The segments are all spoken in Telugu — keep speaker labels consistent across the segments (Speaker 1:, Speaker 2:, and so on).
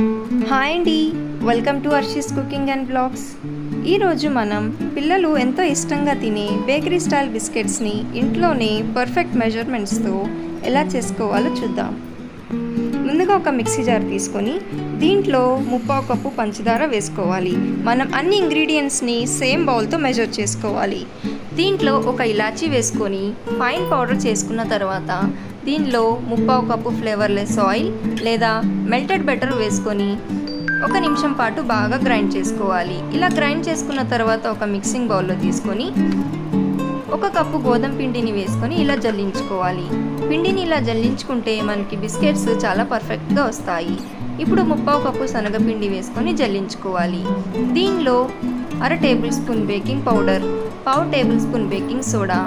Speaker 1: హాయ్ అండి. Welcome to Arshi's cooking and blogs. ఈరోజు మనం పిల్లలు ఎంతో ఇష్టంగా తినే బేకరీ స్టైల్ బిస్కెట్స్ని ఇంట్లోనే పర్ఫెక్ట్ మెజర్మెంట్స్తో ఎలా చేసుకోవాలో చూద్దాం. ముందుగా ఒక మిక్సీ జార్ తీసుకొని దీంట్లో ముప్పావు కప్పు పంచదార వేసుకోవాలి. మనం అన్ని ఇంగ్రీడియంట్స్ని సేమ్ బౌల్తో మెజర్ చేసుకోవాలి. దీంట్లో ఒక ఇలాచీ వేసుకొని ఫైన్ పౌడర్ చేసుకున్న తర్వాత దీనిలో ముప్పావు కప్పు ఫ్లేవర్లెస్ ఆయిల్ లేదా మెల్టెడ్ బెటర్ వేసుకొని ఒక నిమిషం పాటు బాగా గ్రైండ్ చేసుకోవాలి. ఇలా గ్రైండ్ చేసుకున్న తర్వాత ఒక మిక్సింగ్ బౌల్లో తీసుకొని ఒక కప్పు గోధుమ పిండిని వేసుకొని ఇలా జల్లించుకోవాలి. పిండిని ఇలా జల్లించుకుంటే మనకి బిస్కెట్స్ చాలా పర్ఫెక్ట్గా వస్తాయి. ఇప్పుడు ముప్పావు కప్పు శనగపిండి వేసుకొని జల్లించుకోవాలి. దీనిలో అర టేబుల్ స్పూన్ బేకింగ్ పౌడర్ పావు టేబుల్ స్పూన్ బేకింగ్ సోడా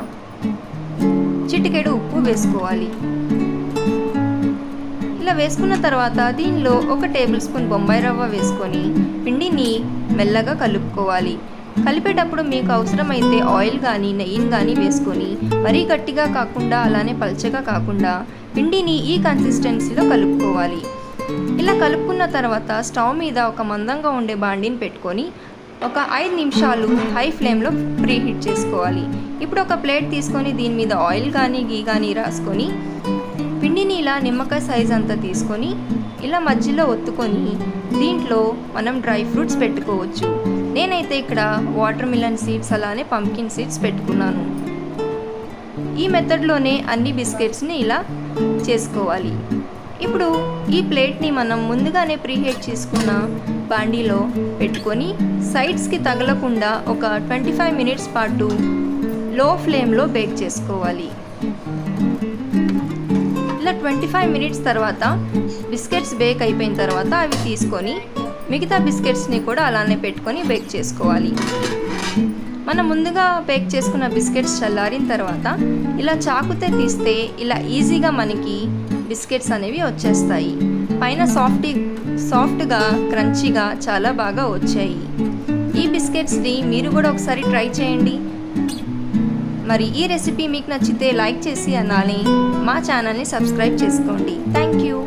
Speaker 1: చిటికెడు ఉప్పు వేసుకోవాలి. ఇలా వేసుకున్న తర్వాత దీనిలో ఒక టేబుల్ స్పూన్ బొంబాయి రవ్వ వేసుకొని పిండిని మెల్లగా కలుపుకోవాలి. కలిపేటప్పుడు మీకు అవసరమైతే ఆయిల్ కానీ నెయ్యిని కానీ వేసుకొని మరీ గట్టిగా కాకుండా అలానే పల్చగా కాకుండా పిండిని ఈ కన్సిస్టెన్సీలో కలుపుకోవాలి. ఇలా కలుపుకున్న తర్వాత స్టవ్ మీద ఒక మందంగా ఉండే బాండిని పెట్టుకొని ఒక ఐదు నిమిషాలు హై ఫ్లేమ్లో ప్రీ హీట్ చేసుకోవాలి. ఇప్పుడు ఒక ప్లేట్ తీసుకొని దీని మీద ఆయిల్ కానీ గీ కానీ రాసుకొని పిండిని ఇలా నిమ్మకాయ సైజ్ అంతా తీసుకొని ఇలా మధ్యలో ఒత్తుకొని దీంట్లో మనం డ్రై ఫ్రూట్స్ పెట్టుకోవచ్చు. నేనైతే ఇక్కడ వాటర్ మిలన్ సీడ్స్ అలానే పంకిన్ సీడ్స్ పెట్టుకున్నాను. ఈ మెథడ్లోనే అన్ని బిస్కెట్స్ని ఇలా చేసుకోవాలి. ఇప్పుడు ఈ ప్లేట్ని మనం ముందుగానే ప్రీహీట్ చేసుకున్న బాండీలో పెట్టుకొని సైడ్స్కి తగలకుండా ఒక ట్వంటీ ఫైవ్ మినిట్స్ పాటు లో ఫ్లేమ్లో బేక్ చేసుకోవాలి. ఇలా ట్వంటీ ఫైవ్ మినిట్స్ తర్వాత బిస్కెట్స్ బేక్ అయిపోయిన తర్వాత అవి తీసుకొని మిగతా బిస్కెట్స్ని కూడా అలానే పెట్టుకొని బేక్ చేసుకోవాలి. మనం ముందుగా బేక్ చేసుకున్న బిస్కెట్స్ చల్లారిన తర్వాత ఇలా చాకుతే తీస్తే ఇలా ఈజీగా మనకి బిస్కెట్స్ అనేవి వచ్చేస్తాయి. పైన సాఫ్టీ సాఫ్ట్గా క్రంచీగా చాలా బాగా వచ్చాయి. ఈ బిస్కెట్స్ని మీరు కూడా ఒకసారి ట్రై చేయండి. మరి ఈ రెసిపీ మీకు నచ్చితే లైక్ చేసి అనాలి. మా ఛానల్ని సబ్స్క్రైబ్ చేసుకోండి. Thank you